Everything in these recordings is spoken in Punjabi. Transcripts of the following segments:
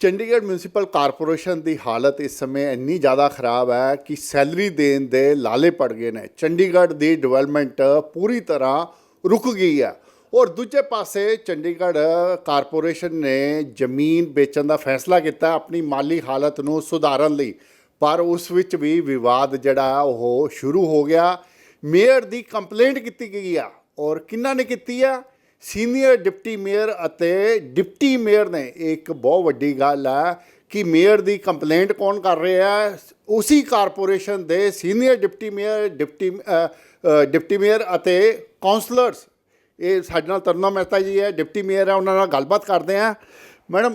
ਚੰਡੀਗੜ੍ਹ ਮਿਊਨਿਸਪਲ ਕਾਰਪੋਰੇਸ਼ਨ ਦੀ ਹਾਲਤ ਇਸ ਸਮੇਂ ਇੰਨੀ ਜ਼ਿਆਦਾ ਖਰਾਬ ਹੈ ਕਿ ਸੈਲਰੀ ਦੇਣ ਦੇ ਲਾਲੇ ਪੜ ਗਏ ਨੇ। ਚੰਡੀਗੜ੍ਹ ਦੀ ਡਿਵੈਲਪਮੈਂਟ ਪੂਰੀ ਤਰ੍ਹਾਂ ਰੁਕ ਗਈ ਹੈ। ਔਰ ਦੂਜੇ ਪਾਸੇ ਚੰਡੀਗੜ੍ਹ ਕਾਰਪੋਰੇਸ਼ਨ ਨੇ ਜ਼ਮੀਨ ਵੇਚਣ ਦਾ ਫੈਸਲਾ ਕੀਤਾ ਆਪਣੀ ਮਾਲੀ ਹਾਲਤ ਨੂੰ ਸੁਧਾਰਨ ਲਈ। ਪਰ ਉਸ ਵਿੱਚ ਵੀ ਵਿਵਾਦ ਜਿਹੜਾ ਉਹ ਸ਼ੁਰੂ ਹੋ ਗਿਆ। ਮੇਅਰ ਦੀ ਕੰਪਲੇਂਟ ਕੀਤੀ ਗਈ ਆ ਔਰ ਕਿੰਨਾ ਨੇ ਕੀਤੀ ਆ ਸੀਨੀਅਰ ਡਿਪਟੀ ਮੇਅਰ ਅਤੇ ਡਿਪਟੀ ਮੇਅਰ ਨੇ, ਇਹ ਇੱਕ ਬਹੁਤ ਵੱਡੀ ਗੱਲ ਹੈ ਕਿ ਮੇਅਰ ਦੀ ਕੰਪਲੇਂਟ ਕੌਣ ਕਰ ਰਿਹਾ ਹੈ? ਉਸੇ ਕਾਰਪੋਰੇਸ਼ਨ ਦੇ senior deputy mayor, deputy deputy mayor ਅਤੇ ਕਾਉਂਸਲਰਸ ਇਹ ਸਾਡੇ ਨਾਲ ਤਰੁਣਾ ਮਹਿਤਾ ਜੀ ਹੈ, ਡਿਪਟੀ ਮੇਅਰ ਹੈ, ਉਹਨਾਂ ਨਾਲ ਗੱਲਬਾਤ ਕਰਦੇ ਆ ਮੈਡਮ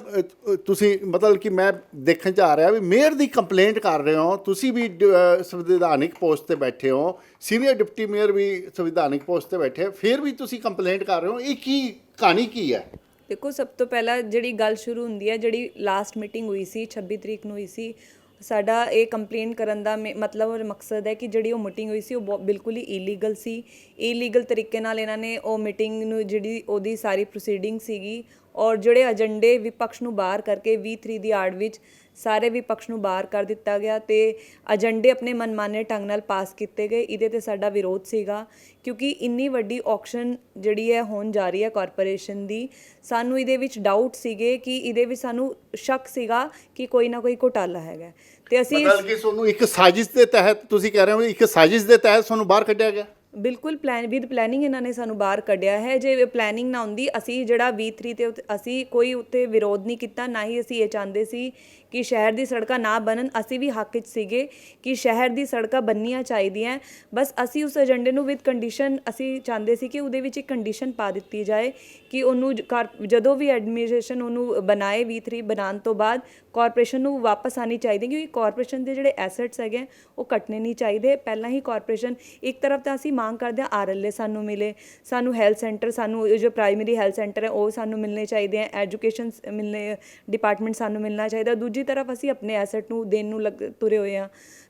ਤੁਸੀਂ ਮਤਲਬ ਕਿ ਮੈਂ ਦੇਖਣ ਚ ਆ ਰਿਹਾ ਵੀ ਮੇਅਰ ਦੀ ਕੰਪਲੇਂਟ ਕਰ ਰਹੇ ਹੋ, ਤੁਸੀਂ ਵੀ ਡ- ਸੰਵਿਧਾਨਿਕ ਪੋਸਟ ਤੇ ਬੈਠੇ ਹੋ, ਸੀਨੀਅਰ ਡਿਪਟੀ ਮੇਅਰ ਵੀ ਸੰਵਿਧਾਨਿਕ ਪੋਸਟ ਤੇ ਬੈਠੇ, ਫਿਰ ਵੀ ਤੁਸੀਂ ਕੰਪਲੇਂਟ ਕਰ ਰਹੇ ਹੋ, ਇਹ ਕੀ ਕਹਾਣੀ ਕੀ ਹੈ? ਦੇਖੋ, ਸਭ ਤੋਂ ਪਹਿਲਾਂ ਜਿਹੜੀ ਗੱਲ ਸ਼ੁਰੂ ਹੁੰਦੀ ਹੈ, ਜਿਹੜੀ ਲਾਸਟ ਮੀਟਿੰਗ ਹੋਈ ਸੀ 26 ਤਰੀਕ ਨੂੰ ਹੋਈ ਸੀ, ਸਾਡਾ ਇਹ ਕੰਪਲੇਨ ਕਰਨ ਦਾ ਮੇ- ਮਤਲਬ ਔਰ ਮਕਸਦ ਹੈ ਕਿ ਜਿਹੜੀ ਉਹ ਮੀਟਿੰਗ ਹੋਈ ਸੀ, ਉਹ ਬਹੁਤ- ਬਿਲਕੁਲ ਹੀ ਇਲੀਗਲ ਸੀ। ਇਲੀਗਲ ਤਰੀਕੇ ਨਾਲ ਇਹਨਾਂ ਨੇ ਉਹ ਮੀਟਿੰਗ ਨੂੰ ਜਿਹੜੀ ਉਹਦੀ ਸਾਰੀ ਪ੍ਰੋਸੀਡਿੰਗ ਸੀਗੀ ਔਰ ਜਿਹੜੇ ਏਜੰਡੇ ਵਿਪਕਸ਼ ਨੂੰ ਬਾਹਰ ਕਰਕੇ 23 ਦੀ ਆੜ ਵਿੱਚ ਸਾਰੇ ਵਿਪਕਸ਼ ਨੂੰ ਬਾਹਰ ਕਰ ਦਿੱਤਾ ਗਿਆ ਤੇ ਏਜੰਡੇ ਆਪਣੇ ਮਨਮਾਨੇ ਢੰਗ ਨਾਲ ਪਾਸ ਕੀਤੇ ਗਏ। ਇਹਦੇ ਤੇ ਸਾਡਾ ਵਿਰੋਧ ਸੀਗਾ ਕਿਉਂਕਿ ਇੰਨੀ ਵੱਡੀ ਆਕਸ਼ਨ ਜਿਹੜੀ ਹੈ, ਹੋਣ ਜਾ ਰਹੀ ਹੈ ਕਾਰਪੋਰੇਸ਼ਨ ਦੀ, ਸਾਨੂੰ ਇਹਦੇ ਵਿੱਚ ਡਾਊਟ ਸੀਗੇ ਕਿ ਇਹਦੇ ਵਿੱਚ ਸਾਨੂੰ ਸ਼ੱਕ ਸੀਗਾ ਕਿ ਕੋਈ ਨਾ ਕੋਈ ਘੋਟਾਲਾ ਹੈਗਾ। ਤੇ ਅਸੀਂ ਇਸ- ਤੁਹਾਨੂੰ ਇੱਕ ਸਾਜ਼ਿਸ਼ ਦੇ ਤਹਿਤ, ਤੁਸੀਂ ਕਹਿ ਰਹੇ ਹੋ ਇੱਕ ਸਾਜ਼ਿਸ਼ ਦੇ ਤਹਿਤ ਤੁਹਾਨੂੰ ਬਾਹਰ ਕੱਢਿਆ ਗਿਆ। ਬਿਲਕੁਲ ਪਲਾਨ ਵਿਦ ਪਲੈਨਿੰਗ ਇਹਨਾਂ ਨੇ ਸਾਨੂੰ ਬਾਹਰ ਕੱਢਿਆ ਹੈ। ਜੇ ਪਲੈਨਿੰਗ ਨਾ ਹੁੰਦੀ, ਅਸੀਂ ਜਿਹੜਾ 23 ਤੇ ਉੱਤੇ- ਅਸੀਂ ਕੋਈ ਉੱਤੇ ਵਿਰੋਧ ਨਹੀਂ ਕੀਤਾ, ਨਾ ਹੀ ਅਸੀਂ ਇਹ ਚਾਹੁੰਦੇ ਸੀ ਕਿ ਸ਼ਹਿਰ ਦੀ ਸੜਕਾਂ ਨਾ ਬਣਨ, ਅਸੀਂ ਵੀ ਹੱਕ ਵਿੱਚ ਸੀਗੇ ਕਿ ਸ਼ਹਿਰ ਦੀ ਸੜਕਾਂ ਬੰਨੀਆਂ ਚਾਹੀਦੀਆਂ। ਬਸ ਅਸੀਂ ਉਸ ਏਜੰਡੇ ਨੂੰ ਵਿਦ ਕੰਡੀਸ਼ਨ ਅਸੀਂ ਚਾਹੁੰਦੇ ਸੀ ਕਿ ਉਹਦੇ ਵਿੱਚ ਇੱਕ ਕੰਡੀਸ਼ਨ ਪਾ ਦਿੱਤੀ ਜਾਏ ਕਿ ਉਹਨੂੰ ਕਾਰ- ਜਦੋਂ ਵੀ ਐਡਮਿਨਿਸਟ੍ਰੇਸ਼ਨ ਉਹਨੂੰ ਬਣਾਏ 23 ਬਣਾਉਣ ਤੋਂ ਬਾਅਦ ਕਾਰਪੋਰੇਸ਼ਨ ਨੂੰ ਵਾਪਸ ਆਣੀ ਚਾਹੀਦੀ ਕਿਉਂਕਿ ਕਾਰਪੋਰੇਸ਼ਨ ਦੇ ਜਿਹੜੇ ਐਸੈਟਸ ਹੈਗੇ ਉਹ ਕੱਟਣੇ ਨਹੀਂ ਚਾਹੀਦੇ। ਪਹਿਲਾਂ ਹੀ ਕਾਰਪੋਰੇਸ਼ਨ ਇੱਕ ਤਰਫ ਤਾਂ ਅਸੀਂ ਮੰਗ ਕਰਦੇ ਆ ਆਰਐਲਏ ਸਾਨੂੰ ਮਿਲੇ, ਸਾਨੂੰ ਹੈਲਥ ਸੈਂਟਰ ਸਾਨੂੰ ਜੋ ਪ੍ਰਾਇਮਰੀ ਹੈਲਥ ਸੈਂਟਰ ਹੈ, ਉਹ ਸਾਨੂੰ ਮਿਲਣੇ ਚਾਹੀਦੇ ਆ। ਐਜੂਕੇਸ਼ਨ ਮਿਲਨੇ ਡਿਪਾਰਟਮੈਂਟ ਸਾਨੂੰ ਮਿਲਣਾ ਚਾਹੀਦਾ। ਦੂਜੀ ਤਰਫ ਅਸੀਂ ਆਪਣੇ ਐਸੈਟ ਨੂੰ ਦੇਣ ਨੂੰ ਲੱਗ ਤੁਰੇ ਹੋਏ ਆ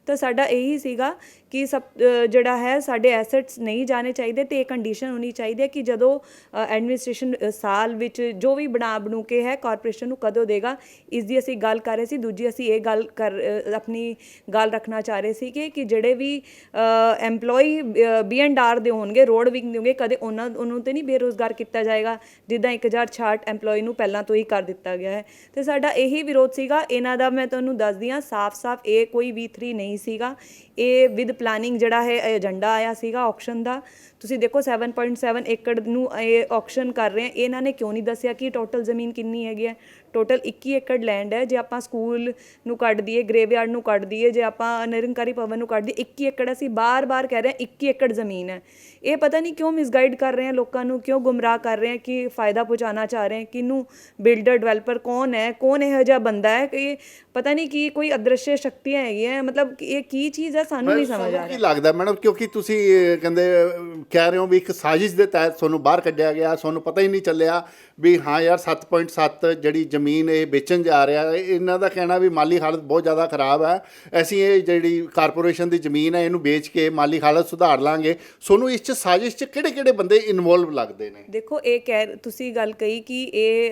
ਤਾਂ ਸਾਡਾ ਇਹੀ ਸੀਗਾ ਕਿ ਸਭ ਜਿਹੜਾ ਹੈ, ਸਾਡੇ ਐਸੈਟਸ ਨਹੀਂ ਜਾਣੇ ਚਾਹੀਦੇ ਤੇ ਇਹ ਕੰਡੀਸ਼ਨ ਹੋਣੀ ਚਾਹੀਦੀ ਹੈ ਕਿ ਜਦੋਂ ਐਡਮਿਨਿਸਟ੍ਰੇਸ਼ਨ ਸਾਲ ਵਿੱਚ ਜੋ ਵੀ ਬਣਾ ਬਣੂ ਕੇ ਹੈ ਕਾਰਪੋਰੇਸ਼ਨ ਨੂੰ ਕਦੋਂ ਦੇਗਾ, ਇਸ ਦੀ ਅਸੀਂ ਗੱਲ ਕਰ ਰਹੇ ਸੀ। ਦੂਜੀ ਅਸੀਂ ਇਹ ਗੱਲ ਕਰ ਆਪਣੀ ਗੱਲ ਰੱਖਣਾ ਚਾਹ ਰਹੇ ਸੀ ਕਿ ਜਿਹੜੇ ਵੀ EMPLOYE ਬੀ ਐਂਡ ਆਰ ਦੇ ਹੋਣਗੇ ਰੋਡ ਵਿੰਗ ਦੇ ਹੋਣਗੇ, ਕਦੇ ਉਹਨਾਂ, ਉਹਨੂੰ ਤੇ ਨਹੀਂ ਬੇਰੋਜ਼ਗਾਰ ਕੀਤਾ ਜਾਏਗਾ, ਜਿੱਦਾਂ 1066 EMPLOYE ਨੂੰ ਪਹਿਲਾਂ ਤੋਂ ਹੀ ਕਰ ਦਿੱਤਾ ਗਿਆ ਹੈ। ਤੇ ਸਾਡਾ ਇਹੀ ਵਿਰੋਧ ਸੀਗਾ। ਇਹਨਾਂ ਦਾ ਮੈਂ ਤੁਹਾਨੂੰ ਦੱਸਦੀ ਹਾਂ, ਸਾਫ਼-ਸਾਫ਼ ਇਹ ਕੋਈ ਵੀ V3 ਨਹੀਂ ਸੀਗਾ। ਇਹ ਵਿਦ ਪਲਾਨਿੰਗ ਜਿਹੜਾ ਹੈ ਏਜੰਡਾ ਆਇਆ ਸੀਗਾ ਆਕਸ਼ਨ ਦਾ। ਤੁਸੀਂ ਦੇਖੋ 7.7 ਏਕੜ ਨੂੰ ਇਹ ਆਕਸ਼ਨ ਕਰ ਰਹੇ ਆ। ਇਹਨਾਂ ਨੇ ਕਿਉਂ ਨਹੀਂ ਦੱਸਿਆ ਕਿ ਟੋਟਲ ਜ਼ਮੀਨ ਕਿੰਨੀ ਹੈਗੀ ਹੈ? ਟੋਟਲ 21 ਏਕੜ ਲੈਂਡ ਹੈ। ਜੇ ਆਪਾਂ ਸਕੂਲ ਨੂੰ ਕੱਢ ਦਈਏ ਗ੍ਰੇਵਯਾਰਡ ਨੂੰ ਕੱਢ ਦਈਏ ਜੇ ਆਪਾਂ ਨਿਰੰਕਾਰੀ ਭਵਨ ਨੂੰ ਕੱਢ ਦਈਏ 21 ਏਕੜ ਅਸੀਂ ਬਾਰ-ਬਾਰ ਕਹਿ ਰਹੇ ਹਾਂ 21 ਏਕੜ ਜ਼ਮੀਨ ਹੈ। ਇਹ ਪਤਾ ਨਹੀਂ ਕਿਉਂ ਮਿਸਗਾਈਡ ਕਰ ਰਹੇ ਆ ਲੋਕਾਂ ਨੂੰ ਕਿਉਂ ਗੁੰਮਰਾਹ ਕਰ ਰਹੇ ਆ ਕਿ ਫਾਇਦਾ ਪਹੁੰਚਾਉਣਾ ਚਾਹ ਰਹੇ ਆ ਕਿਨੂੰ ਬਿਲਡਰ ਡਿਵੈਲਪਰ ਕੌਣ ਹੈ ਕੌਣ ਇਹੋ ਜਿਹਾ ਬੰਦਾ ਹੈ ਕਿ ਪਤਾ ਨਹੀਂ ਕੀ ਕੋਈ ਅਦ੍ਰਿਸ਼ਯ ਸ਼ਕਤੀਆਂ ਹੈਗੀਆਂ ਮਤਲਬ ਇਹ ਕੀ ਚੀਜ਼ ਹੈ ਸਾਨੂੰ ਨਹੀਂ ਸਮਝ ਆ ਰਿਹਾ ਕੀ ਲੱਗਦਾ ਮੈਡਮ ਕਿਉਂਕਿ ਤੁਸੀਂ ਕਹਿੰਦੇ ਕਹਿ ਰਹੇ ਹੋ ਵੀ ਇੱਕ ਸਾਜ਼ਿਸ਼ ਦੇ ਤਹਿਤ ਤੁਹਾਨੂੰ ਬਾਹਰ ਕੱਢਿਆ ਗਿਆ ਤੁਹਾਨੂੰ ਪਤਾ ਹੀ ਨਹੀਂ ਚੱਲਿਆ ਵੀ ਹਾਂ ਯਾਰ 7.7 ਜਿਹੜੀ ਜ਼ਮੀਨ ਇਹ ਵੇਚਣ ਜਾ ਰਿਹਾ ਹੈ ਇਹਨਾਂ ਦਾ ਕਹਿਣਾ ਵੀ ਮਾਲੀ ਹਾਲਤ ਬਹੁਤ ਜ਼ਿਆਦਾ ਖਰਾਬ ਹੈ। ਅਸੀਂ ਇਹ ਜਿਹੜੀ ਕਾਰਪੋਰੇਸ਼ਨ ਦੀ ਜ਼ਮੀਨ ਹੈ ਇਹਨੂੰ ਵੇਚ ਕੇ ਮਾਲੀ ਹਾਲਤ ਸੁਧਾਰ ਲਾਂਗੇ। ਤੁਹਾਨੂੰ ਇਸ ਚ ਸਾਜ਼ਿਸ਼ ਚ ਕਿਹੜੇ ਕਿਹੜੇ ਬੰਦੇ ਇਨਵੋਲਵ ਲੱਗਦੇ ਨੇ? ਦੇਖੋ ਇਹ ਕਹਿ ਤੁਸੀਂ ਗੱਲ ਕਹੀ ਕਿ ਇਹ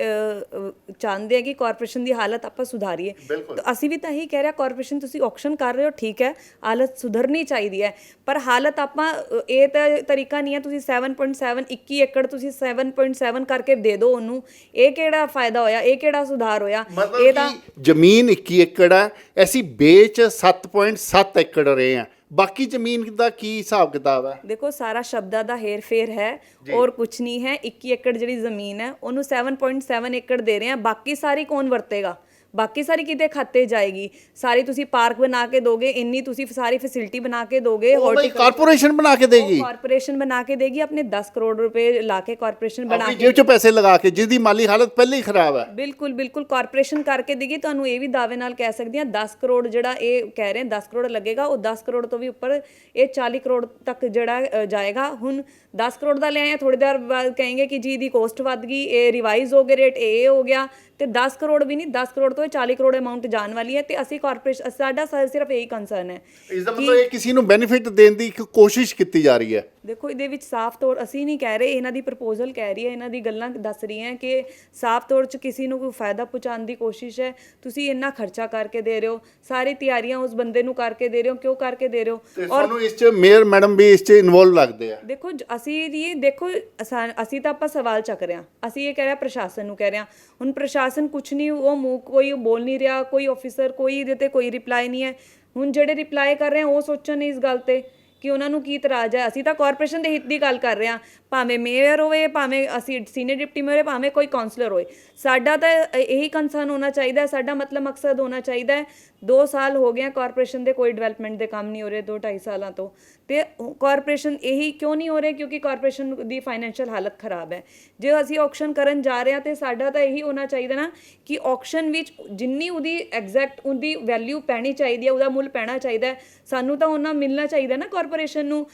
ਚਾਹੁੰਦੇ ਆ ਕਿ ਕਾਰਪੋਰੇਸ਼ਨ ਦੀ ਹਾਲਤ ਆਪਾਂ ਸੁਧਾਰੀਏ। ਤਾਂ ਅਸੀਂ ਵੀ ਤਾਂ ਇਹੀ ਕਹਿ ਰਿਹਾ ਕਾਰਪੋਰੇਸ਼ਨ ਤੁਸੀਂ ਆਕਸ਼ਨ ਕਰ ਰਹੇ ਹੋ ਠੀਕ ਹੈ ਹਾਲਤ ਸੁਧਰਨੀ ਚਾਹੀਦੀ ਹੈ। ਪਰ ਹਾਲਤ ਆਪਾਂ ਇਹ ਤਾਂ ਤਰੀਕਾ ਨਹੀਂ ਹੈ ਤੁਸੀਂ 7.7 21 ਏਕੜ ਤੁਸੀਂ 7.7 ਕਰਕੇ ਦੇ ਦਿਓ ਉਹਨੂੰ। ਇਹ ਕਿਹੜਾ ਫਾਇਦਾ ਹੋਇਆ ਇਹ ਕਿਹੜਾ ਸੁਧਾਰ ਹੋਇਆ। ਇਹ ਤਾਂ ਜ਼ਮੀਨ 21 ਏਕੜ ਹੈ ਅਸੀਂ ਵੇਚ 7.7 ਏਕੜ ਰਹੇ ਹਾਂ ਬਾਕੀ ਜ਼ਮੀਨ ਦਾ ਕੀ ਹਿਸਾਬ ਕਿਤਾਬ ਹੈ ਦੇਖੋ ਸਾਰਾ ਸ਼ਬਦਾਂ ਦਾ ਹੇਰ ਫੇਰ ਹੈ ਔਰ ਕੁਝ ਨਹੀਂ ਹੈ। 21 ਏਕੜ ਜਿਹੜੀ ਜ਼ਮੀਨ ਹੈ ਉਹਨੂੰ 7.7 ਏਕੜ ਦੇ ਰਹੇ ਆ। ਬਾਕੀ ਸਾਰੀ ਕੌਣ ਵਰਤੇਗਾ? ਬਾਕੀ ਸਾਰੀ ਕਿਤੇ ਖਾਤੇ ਜਾਏਗੀ। ਸਾਰੀ ਤੁਸੀਂ ਪਾਰਕ ਬਣਾ ਕੇ ਦੋਗੇ ਇੰਨੀ ਤੁਸੀਂ ਸਾਰੀ ਫੈਸਿਲਿਟੀ ਬਣਾ ਕੇ ਦੋਗੇ ਉਹ ਬਈ ਕਾਰਪੋਰੇਸ਼ਨ ਬਣਾ ਕੇ ਦੇਗੀ। ਕਾਰਪੋਰੇਸ਼ਨ ਬਣਾ ਕੇ ਦੇਗੀ ਆਪਣੇ 10 ਕਰੋੜ ਰੁਪਏ ਲਾ ਕੇ ਕਾਰਪੋਰੇਸ਼ਨ ਬਣਾ ਆਪਣੀ ਜੇਬ 'ਚ ਪੈਸੇ ਲਗਾ ਕੇ ਜਿਹਦੀ ਮਾਲੀ ਹਾਲਤ ਪਹਿਲੇ ਹੀ ਖਰਾਬ ਹੈ। ਬਿਲਕੁਲ ਬਿਲਕੁਲ ਕਾਰਪੋਰੇਸ਼ਨ ਕਰਕੇ ਦੇਗੀ ਤੁਹਾਨੂੰ ਇਹ ਵੀ ਦਾਅਵੇ ਨਾਲ ਕਹਿ ਸਕਦੀ ਹਾਂ 10 ਕਰੋੜ ਜਿਹੜਾ ਇਹ ਕਹਿ ਰਹੇ ਹਾਂ 10 ਕਰੋੜ ਲੱਗੇਗਾ ਉਹ 10 ਕਰੋੜ ਤੋਂ ਵੀ ਉੱਪਰ ਇਹ 40 ਕਰੋੜ ਤੱਕ ਜਿਹੜਾ ਜਾਏਗਾ। ਹੁਣ 10 ਕਰੋੜ ਦਾ ਲਿਆਏ ਥੋੜੀ ਦੇਰ ਬਾਅਦ ਕहेंगे ਕਿ ਜੀ ਦੀ ਕੋਸਟ ਵੱਧ ਗਈ ਇਹ ਰਿਵਾਈਜ਼ ਹੋ ਗਏ ਰੇਟ ਇਹ ਹੋ ਗਿਆ। ਤੇ 10 ਕਰੋੜ ਵੀ ਨਹੀਂ 10 ਕਰੋੜ ਤੋਂ ਇਹ 40 ਕਰੋੜ ਅਮਾਉਂਟ ਜਾਣ ਵਾਲੀ ਹੈ ਤੇ ਅਸੀਂ ਕਾਰਪੋਰੇਸ਼ਨ ਸਾਡਾ ਸਿਰਫ ਇਹੀ ਕੰਸਰਨ ਹੈ ਇਸ ਦਾ ਮਤਲਬ ਇਹ ਕਿਸੇ ਨੂੰ ਬੈਨੀਫਿਟ ਦੇਣ ਦੀ ਇੱਕ ਕੋਸ਼ਿਸ਼ ਕੀਤੀ ਜਾ ਰਹੀ ਹੈ। ਦੇਖੋ ਇਹਦੇ ਵਿੱਚ ਸਾਫ਼ ਤੌਰ ਅਸੀਂ ਨਹੀਂ ਕਹਿ ਰਹੇ ਇਹਨਾਂ ਦੀ ਪ੍ਰਪੋਜ਼ਲ ਕਹਿ ਰਹੀ ਹੈ ਇਹਨਾਂ ਦੀ ਗੱਲਾਂ ਦੱਸ ਰਹੀ ਹੈ ਕਿ ਸਾਫ਼ ਤੌਰ 'ਚ ਕਿਸੇ ਨੂੰ ਕੋਈ ਫਾਇਦਾ ਪਹੁੰਚਾਉਣ ਦੀ ਕੋਸ਼ਿਸ਼ ਹੈ। ਤੁਸੀਂ ਇੰਨਾ ਖਰਚਾ ਕਰਕੇ ਦੇ ਰਹੇ ਹੋ ਸਾਰੀ ਤਿਆਰੀਆਂ ਉਸ ਬੰਦੇ ਨੂੰ ਕਰਕੇ ਦੇ ਰਹੇ ਹੋ ਕਿਉਂ ਕਰਕੇ ਦੇ ਰਹੇ ਹੋ? ਤੇ ਤੁਹਾਨੂੰ ਇਸ 'ਚ ਮੇਅਰ ਮੈਡਮ ਵੀ ਇਸ 'ਚ ਇਨਵੋਲਵ ਲੱਗਦੇ ਆ। ਦੇਖੋ ਅਸੀਂ ਦੀ ਦੇਖੋ ਅਸਾਂ- ਤਾਂ ਆਪਾਂ ਸਵਾਲ ਚੱਕ ਰਹੇ ਹਾਂ। ਅਸੀਂ ਇਹ ਕਹਿ ਰਹੇ ਪ੍ਰਸ਼ਾਸਨ ਨੂੰ ਕਹਿ ਰਹੇ ਹਾਂ। ਹੁਣ ਪ੍ਰਸ਼ਾਸਨ ਕੁਛ ਨਹੀਂ ਉਹ ਮੂੰਹ ਕੋਈ ਬੋਲ ਨਹੀਂ ਰਿਹਾ ਕੋਈ ਆਫੀਸਰ ਕੋਈ ਇਹਦੇ ਤੇ ਕੋਈ ਰਿਪਲਾਈ ਨਹੀਂ ਹੈ। ਹੁਣ ਜਿਹੜੇ ਰਿਪਲਾਈ ਕਰ ਰਹੇ ਆ ਉਹ ਸੋਚਣ ਇਸ ਗੱਲ ਤੇ। ਕਿ ਉਹਨਾਂ ਨੂੰ ਕੀ ਇਤਰਾਜ਼ ਹੈ? ਅਸੀਂ ਤਾਂ ਕਾਰਪੋਰੇਸ਼ਨ ਦੇ ਹਿੱਤ ਦੀ ਗੱਲ ਕਰ ਰਹੇ ਹਾਂ। ਭਾਵੇਂ ਮੇਅਰ ਹੋਵੇ, ਭਾਵੇਂ ਅਸੀਂ ਸੀਨੀਅਰ ਡਿਪਟੀ ਮੇਅਰ ਹੋਵੇ ਭਾਵੇਂ ਕੋਈ ਕਾਉਂਸਲਰ ਹੋਵੇ ਸਾਡਾ ਤਾਂ ਇਹੀ ਕੰਸਰਨ ਹੋਣਾ ਚਾਹੀਦਾ ਸਾਡਾ ਮਤਲਬ ਮਕਸਦ ਹੋਣਾ ਚਾਹੀਦਾ ਹੈ। 2 ਸਾਲ ਹੋ ਗਏ ਕਾਰਪੋਰੇਸ਼ਨ ਦੇ, ਕੋਈ ਡਿਵੈਲਪਮੈਂਟ ਦੇ ਕੰਮ ਨਹੀਂ ਹੋ ਰਹੇ 2 2.5 ਸਾਲਾਂ ਤੋਂ। ਤੇ ਕਾਰਪੋਰੇਸ਼ਨ ਇਹੀ ਕਿਉਂ ਨਹੀਂ ਹੋ ਰਹੇ? ਕਿਉਂਕਿ ਕਾਰਪੋਰੇਸ਼ਨ ਦੀ ਫਾਈਨੈਂਸ਼ੀਅਲ ਹਾਲਤ ਖਰਾਬ ਹੈ। ਜੇ ਅਸੀਂ ਆਕਸ਼ਨ ਕਰਨ ਜਾ ਰਹੇ ਹਾਂ, ਤੇ ਸਾਡਾ ਤਾਂ ਇਹੀ ਹੋਣਾ ਚਾਹੀਦਾ ਨਾ ਕਿ ਆਕਸ਼ਨ ਵਿੱਚ ਜਿੰਨੀ ਉਹਦੀ ਐਗਜ਼ੈਕਟ ਉਹਦੀ ਵੈਲਿਊ ਪੈਣੀ ਚਾਹੀਦੀ ਹੈ, ਉਹਦਾ ਮੁੱਲ ਪੈਣਾ ਚਾਹੀਦਾ ਸਾਨੂੰ ਤਾਂ ਉਹਨਾਂ ਮਿਲਣਾ ਚਾਹੀਦਾ ਨਾ ਕਾਰਪੋਰੇਸ਼ਨ ਨੂੰ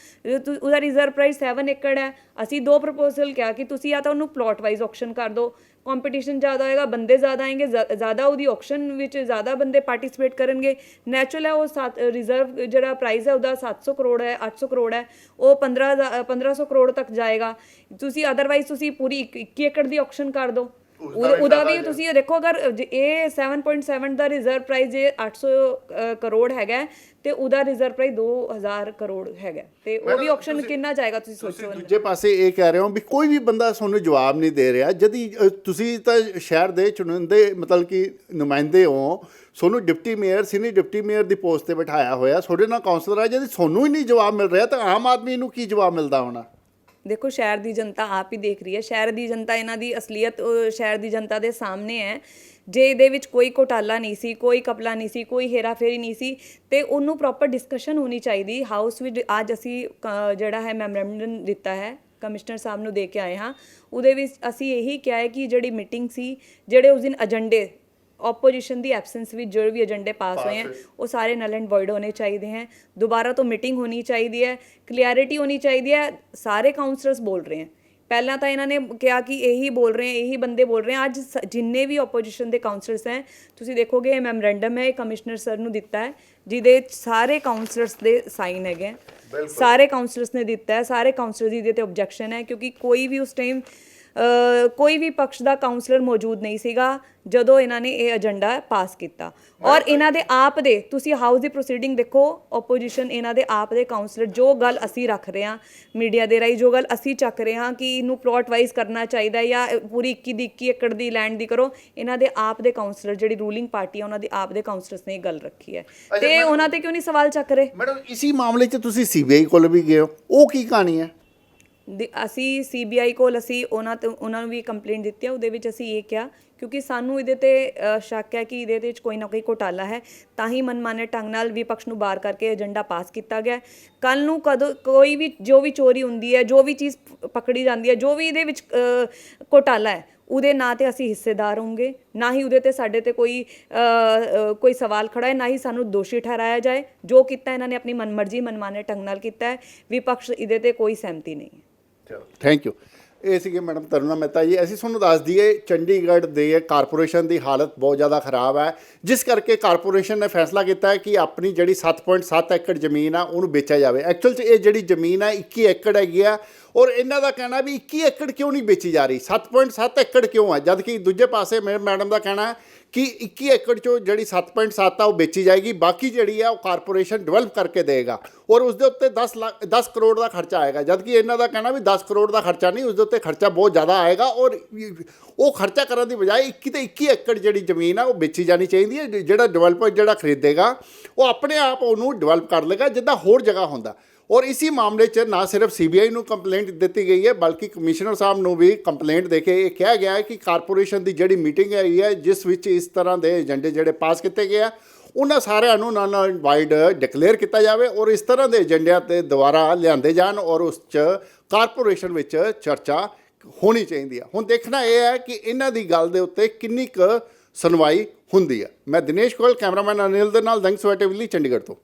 ਉਹਦਾ ਰਿਜ਼ਰਵ ਪ੍ਰਾਈਸ 7 ਏਕੜ ਹੈ। ਅਸੀਂ ਦੋ ਪ੍ਰਪੋਜ਼ਲ ਕਿਹਾ ਕਿ ਤੁਸੀਂ ਆ ਤਾਂ ਉਹਨੂੰ ਪਲਾਟ ਵਾਈਜ਼ ਆਕਸ਼ਨ ਕਰ ਦਿਓ। ਕੰਪੀਟੀਸ਼ਨ ਜ਼ਿਆਦਾ ਹੋਏਗਾ, ਬੰਦੇ ਜ਼ਿਆਦਾ ਆਏਗੇ, ਜ਼- ਜ਼ਿਆਦਾ ਉਹਦੀ ਆਕਸ਼ਨ ਵਿੱਚ ਜ਼ਿਆਦਾ ਬੰਦੇ ਪਾਰਟਿਸਿਪੇਟ ਕਰਨਗੇ। ਨੈਚੁਰਲ ਹੈ, ਉਹ ਰਿਜ਼ਰਵ ਜਿਹੜਾ ਪ੍ਰਾਈਸ ਹੈ, ਉਹਦਾ 700 ਕਰੋੜ ਹੈ 800 ਕਰੋੜ ਹੈ। ਉਹ 15 ਹਜ਼ਾਰ- 1500 ਕਰੋੜ ਤੱਕ ਜਾਏਗਾ। ਤੁਸੀਂ ਅਦਰਵਾਈਜ਼ ਤੁਸੀਂ ਪੂਰੀ 21 ਏਕੜ ਦੀ ਆਕਸ਼ਨ ਕਰ ਦਿਓ। ਉਹਦਾ ਵੀ ਤੁਸੀਂ ਇਹ ਦੇਖੋ ਅਗਰ ਇਹ 7.7 ਦਾ ਰਿਜ਼ਰਵ ਪ੍ਰਾਈਸ ਜੇ 800 ਅ, ਕਰੋੜ ਹੈਗਾ ਤੇ ਉਹਦਾ ਰਿਜ਼ਰਵ ਪ੍ਰਾਈਸ 2000 ਕਰੋੜ ਹੈਗਾ ਤੇ ਉਹ ਵੀ ਆਕਸ਼ਨ ਕਿੰਨਾ ਜਾਏਗਾ ਤੁਸੀਂ ਤੁਸੀਂ ਸੋਚੋ ਦੂਜੇ ਪਾਸੇ ਇਹ ਕਹਿ ਰਹੇ ਹੋ ਵੀ ਕੋਈ ਵੀ ਬੰਦਾ ਤੁਹਾਨੂੰ ਜਵਾਬ ਨਹੀਂ ਦੇ ਰਿਹਾ। ਜਦੀ ਤੁਸੀਂ ਤਾਂ ਸ਼ਹਿਰ ਦੇ ਚੁਣਿੰਦੇ ਮਤਲਬ ਕਿ ਨੁਮਾਇੰਦੇ ਹੋ। ਤੁਹਾਨੂੰ deputy mayor senior deputy mayor ਦੀ ਪੋਸਟ ਤੇ ਬਿਠਾਇਆ ਹੋਇਆ। ਤੁਹਾਡੇ ਨਾਲ ਕਾਉਂਸਲਰ ਆ ਜਦੀ ਤੁਹਾਨੂੰ ਹੀ ਨਹੀਂ ਜਵਾਬ ਮਿਲ ਰਿਹਾ ਤਾਂ ਆਮ ਆਦਮੀ ਨੂੰ ਕੀ ਜਵਾਬ ਮਿਲਦਾ ਹੋਣਾ? ਦੇਖੋ, ਸ਼ਹਿਰ ਦੀ ਜਨਤਾ ਆਪ ਹੀ ਦੇਖ ਰਹੀ ਹੈ। ਸ਼ਹਿਰ ਦੀ ਜਨਤਾ, ਇਹਨਾਂ ਦੀ ਅਸਲੀਅਤ ਸ਼ਹਿਰ ਦੀ ਜਨਤਾ ਦੇ ਸਾਹਮਣੇ ਹੈ। ਜੇ ਇਹਦੇ ਵਿੱਚ ਕੋਈ ਘੋਟਾਲਾ ਨਹੀਂ ਸੀ, ਕੋਈ ਕਪਲਾ ਨਹੀਂ ਸੀ, ਕੋਈ ਹੇਰਾਫੇਰੀ ਨਹੀਂ ਸੀ, ਤੇ ਉਹਨੂੰ ਪ੍ਰੋਪਰ ਡਿਸਕਸ਼ਨ ਹੋਣੀ ਚਾਹੀਦੀ। ਹਾਊਸ ਵਿੱਚ ਅੱਜ ਅਸੀਂ, ਕ- ਜਿਹੜਾ ਹੈ ਮੈਮੋਰੈਂਡਮ ਦਿੱਤਾ ਹੈ, ਕਮਿਸ਼ਨਰ ਸਾਹਿਬ ਨੂੰ ਦੇ ਕੇ ਆਏ ਹਾਂ। ਉਹਦੇ ਵਿੱਚ ਅਸੀਂ ਇਹੀ ਕਿਹਾ ਹੈ ਕਿ ਜਿਹੜੀ ਮੀਟਿੰਗ ਸੀ, ਜਿਹੜੇ ਉਸ ਦਿਨ ਏਜੰਡੇ ਆਪੋਜੀਸ਼ਨ ਦੀ ਐਬਸੈਂਸ ਵਿੱਚ ਜਿਹੜੇ ਵੀ ਏਜੰਡੇ ਪਾਸ ਹੋਏ ਹਨ ਉਹ ਸਾਰੇ ਨਲ ਐਂਡ ਵੋਇਡ ਹੋਣੇ ਚਾਹੀਦੇ ਹੈ। ਦੁਬਾਰਾ ਤੋਂ ਮੀਟਿੰਗ ਹੋਣੀ ਚਾਹੀਦੀ ਹੈ ਕਲੀਅਰਿਟੀ ਹੋਣੀ ਚਾਹੀਦੀ ਹੈ। ਸਾਰੇ ਕਾਉਂਸਲਰਸ ਬੋਲ ਰਹੇ ਹੈ। ਪਹਿਲਾਂ ਤਾਂ ਇਹਨਾਂ ਨੇ ਕਿਹਾ ਕਿ ਇਹੀ ਬੋਲ ਰਹੇ ਇਹੀ ਬੰਦੇ ਬੋਲ ਰਹੇ ਅੱਜ ਜਿੰਨੇ ਵੀ ਆਪੋਜੀਸ਼ਨ ਦੇ ਕਾਉਂਸਲਰਸ ਹੈ ਤੁਸੀਂ ਦੇਖੋਗੇ ਇਹ ਮੈਮੋਰੈਂਡਮ ਹੈ ਇਹ ਕਮਿਸ਼ਨਰ ਸਰ ਨੂੰ ਦਿੱਤਾ ਹੈ ਜਿਹਦੇ ਸਾਰੇ ਕਾਉਂਸਲਰਸ ਦੇ ਸਾਈਨ ਹੈਗੇ। ਸਾਰੇ ਕਾਉਂਸਲਰਸ ਨੇ ਦਿੱਤਾ ਹੈ ਸਾਰੇ ਕਾਉਂਸਲਰ ਦੀ ਤੇ ਆਬਜੈਕਸ਼ਨ ਹੈ ਕਿਉਂਕਿ ਕੋਈ ਵੀ ਉਸ ਟਾਈਮ ਕੋਈ ਵੀ ਪਕਸ਼ ਦਾ ਕਾਉਂਸਲਰ ਮੌਜੂਦ ਨਹੀਂ ਸੀਗਾ ਜਦੋਂ ਇਹਨਾਂ ਨੇ ਇਹ ਏਜੰਡਾ ਪਾਸ ਕੀਤਾ। ਔਰ ਇਹਨਾਂ ਦੇ ਆਪ ਦੇ ਤੁਸੀਂ ਹਾਊਸ ਦੀ ਪ੍ਰੋਸੀਡਿੰਗ ਦੇਖੋ ਆਪੋਜੀਸ਼ਨ ਇਹਨਾਂ ਦੇ ਆਪ ਦੇ ਕਾਉਂਸਲਰ ਜੋ ਗੱਲ ਅਸੀਂ ਰੱਖ ਰਹੇ ਹਾਂ ਮੀਡੀਆ ਦੇ ਰਾਹੀਂ ਜੋ ਗੱਲ ਅਸੀਂ ਚੱਕ ਰਹੇ ਹਾਂ ਕਿ ਇਹਨੂੰ ਪਲਾਟ ਵਾਈਜ਼ ਕਰਨਾ ਚਾਹੀਦਾ ਜਾਂ ਪੂਰੀ 21 ਦੀ 21 ਏਕੜ ਦੀ ਲੈਂਡ ਦੀ ਕਰੋ ਇਹਨਾਂ ਦੇ ਆਪ ਦੇ ਕਾਉਂਸਲਰ ਜਿਹੜੀ ਰੂਲਿੰਗ ਪਾਰਟੀ ਹੈ ਉਹਨਾਂ ਦੇ ਆਪ ਦੇ ਕਾਉਂਸਲਰਸ ਨੇ ਇਹ ਗੱਲ ਰੱਖੀ ਹੈ। ਤੇ ਉਹਨਾਂ ਤੇ ਕਿਉਂ ਨਹੀਂ ਸਵਾਲ ਚੱਕ ਰਹੇ? ਮੈਡਮ ਇਸੀ ਮਾਮਲੇ 'ਚ ਤੁਸੀਂ ਸੀਬੀਆਈ ਕੋਲ ਵੀ ਗਏ ਹੋ ਉਹ ਕੀ ਕਹਾਣੀ ਹੈ? ਦੇ- ਅਸੀਂ ਸੀਬੀਆਈ ਕੋਲ ਅਸੀਂ ਉਹਨਾਂ ਤੋਂ ਉਹਨਾਂ ਨੂੰ ਵੀ ਕੰਪਲੇਂਟ ਦਿੱਤੀ ਹੈ ਉਹਦੇ ਵਿੱਚ ਅਸੀਂ ਇਹ ਕਿਹਾ ਕਿਉਂਕਿ ਸਾਨੂੰ ਇਹਦੇ ਤੇ ਅ, ਸ਼ੱਕ ਹੈ ਕਿ ਇਹਦੇ ਵਿੱਚ ਕੋਈ ਨਾ ਕੋਈ ਘੋਟਾਲਾ ਹੈ। ਤਾਂ ਹੀ ਮਨਮਾਨੇ ਢੰਗ ਨਾਲ ਵਿਪਕਸ਼ ਨੂੰ ਬਾਹਰ ਕਰਕੇ ਏਜੰਡਾ ਪਾਸ ਕੀਤਾ ਗਿਆ ਕੱਲ ਨੂੰ ਕਦੋਂ ਕੋਈ ਵੀ ਜੋ ਵੀ ਚੋਰੀ ਹੁੰਦੀ ਹੈ ਜੋ ਵੀ ਚੀਜ਼ ਪਕੜੀ ਜਾਂਦੀ ਹੈ ਜੋ ਵੀ ਇਹਦੇ ਵਿੱਚ ਅ, ਘੋਟਾਲਾ ਹੈ ਉਹਦੇ ਨਾਂ ਤੇ ਅਸੀਂ ਹਿੱਸੇਦਾਰ ਹੋਵਾਂਗੇ। ਨਾ ਹੀ ਉਹਦੇ ਤੇ ਸਾਡੇ ਤੇ ਕੋਈ ਅ, ਅ, ਕੋਈ ਸਵਾਲ ਖੜਾ ਹੈ ਨਾ ਹੀ ਸਾਨੂੰ ਦੋਸ਼ੀ ਠਹਿਰਾਇਆ ਜਾਏ। ਜੋ ਕੀਤਾ ਇਹਨਾਂ ਨੇ ਆਪਣੀ ਮਨਮਰਜ਼ੀ ਮਨਮਾਨੇ ਢੰਗ ਨਾਲ ਕੀਤਾ ਹੈ। ਵਿਪਕਸ਼ ਇਹਦੇ ਤੇ ਕੋਈ ਸਹਿਮਤੀ ਨਹੀਂ ਹੈ। ਚਲੋ। ਥੈਂਕ ਯੂ ਇਹ ਸੀਗੇ ਮੈਡਮ ਤਰੁਣਾ ਮਹਿਤਾ ਜੀ। ਅਸੀਂ ਤੁਹਾਨੂੰ ਦੱਸ ਦਈਏ, ਚੰਡੀਗੜ੍ਹ ਦੇ ਕਾਰਪੋਰੇਸ਼ਨ ਦੀ ਹਾਲਤ ਬਹੁਤ ਜ਼ਿਆਦਾ ਖਰਾਬ ਹੈ। ਜਿਸ ਕਰਕੇ ਕਾਰਪੋਰੇਸ਼ਨ ਨੇ ਫੈਸਲਾ ਕੀਤਾ ਹੈ ਕਿ ਆਪਣੀ ਜਿਹੜੀ 7.7 ਏਕੜ ਜ਼ਮੀਨ ਆ, ਉਹਨੂੰ ਵੇਚਿਆ ਜਾਵੇ। ਐਕਚੁਅਲ 'ਚ ਇਹ ਜਿਹੜੀ ਜ਼ਮੀਨ ਆ 21 ਏਕੜ ਹੈਗੀ ਆ ਔਰ ਇਹਨਾਂ ਦਾ ਕਹਿਣਾ ਵੀ 21 ਏਕੜ ਕਿਉਂ ਨਹੀਂ ਵੇਚੀ ਜਾ ਰਹੀ? 7.7 ਏਕੜ ਕਿਉਂ ਹੈ ਜਦ ਕਿ ਦੂਜੇ ਪਾਸੇ ਮੇਰੇ ਮੈਡਮ ਦਾ ਕਹਿਣਾ ਹੈ ਕਿ 21 ਏਕੜ ਚੋਂ ਜਿਹੜੀ 7.7 ਆ, ਉਹ ਵੇਚੀ ਜਾਏਗੀ। ਬਾਕੀ ਜਿਹੜੀ ਆ, ਉਹ ਕਾਰਪੋਰੇਸ਼ਨ ਡਿਵੈਲਪ ਕਰਕੇ ਦੇਗਾ ਔਰ ਉਸ ਦੇ ਉੱਤੇ 10 ਲੱਖ 10 ਕਰੋੜ ਦਾ ਖਰਚਾ ਆਏਗਾ। ਜਦ ਕਿ ਇਹਨਾਂ ਦਾ ਕਹਿਣਾ ਵੀ 10 ਕਰੋੜ ਦਾ ਖਰਚਾ ਨਹੀਂ, ਉਸ ਦੇ ਉੱਤੇ ਖਰਚਾ ਬਹੁਤ ਜ਼ਿਆਦਾ ਆਏਗਾ। ਔਰ ਉਹ ਖਰਚਾ ਕਰਨ ਦੀ ਬਜਾਏ 21 ਤੇ 21 ਏਕੜ ਜਿਹੜੀ ਜ਼ਮੀਨ ਆ, ਉਹ ਵੇਚੀ ਜਾਣੀ ਚਾਹੀਦੀ ਹੈ। ਜਿਹੜਾ ਡਿਵੈਲਪਰ ਜਿਹੜਾ ਖਰੀਦੇਗਾ, ਉਹ ਆਪਣੇ ਆਪ ਉਹਨੂੰ ਡਿਵੈਲਪ ਕਰ ਲੇਗਾ ਜਿੱਦਾਂ ਹੋਰ ਜਗ੍ਹਾ ਹੁੰਦਾ। ਔਰ ਇਸੀ ਮਾਮਲੇ 'ਚ ਨਾ ਸਿਰਫ ਸੀਬੀਆਈ ਨੂੰ ਕੰਪਲੇਂਟ ਦਿੱਤੀ ਗਈ ਹੈ, ਬਲਕਿ ਕਮਿਸ਼ਨਰ ਸਾਹਿਬ ਨੂੰ ਵੀ ਕੰਪਲੇਂਟ ਦੇ ਕੇ ਇਹ ਕਿਹਾ ਗਿਆ ਹੈ ਕਿ ਕਾਰਪੋਰੇਸ਼ਨ ਦੀ ਜਿਹੜੀ ਮੀਟਿੰਗ ਆਈ ਹੈ, ਜਿਸ ਵਿੱਚ ਇਸ ਤਰ੍ਹਾਂ ਦੇ ਏਜੰਡੇ ਜਿਹੜੇ ਪਾਸ ਕੀਤੇ ਗਏ ਆ, ਉਹਨਾਂ ਸਾਰਿਆਂ ਨੂੰ ਨਨ ਵਾਈਡ ਡਿਕਲੇਅਰ ਕੀਤਾ ਜਾਵੇ ਔਰ ਇਸ ਤਰ੍ਹਾਂ ਦੇ ਏਜੰਡਿਆਂ ਤੇ ਦੁਬਾਰਾ ਲਿਆਂਦੇ ਜਾਣ ਔਰ ਉਸ 'ਚ ਕਾਰਪੋਰੇਸ਼ਨ ਵਿੱਚ ਚਰਚਾ ਹੋਣੀ ਚਾਹੀਦੀ ਹੈ ਹੁਣ ਦੇਖਣਾ ਇਹ ਹੈ ਕਿ ਇਹਨਾਂ ਦੀ ਗੱਲ ਦੇ ਉੱਤੇ ਕਿੰਨੀ ਕੁ ਸੁਣਵਾਈ ਹੁੰਦੀ ਹੈ ਮੈਂ ਦਿਨੇਸ਼ ਗੋਇਲ, ਕੈਮਰਾਮੈਨ ਅਨਿਲ ਦੇ ਨਾਲ ਦੰਗ ਸਵੈਟੇਵਲੀ ਚੰਡੀਗੜ੍ਹ ਤੋਂ।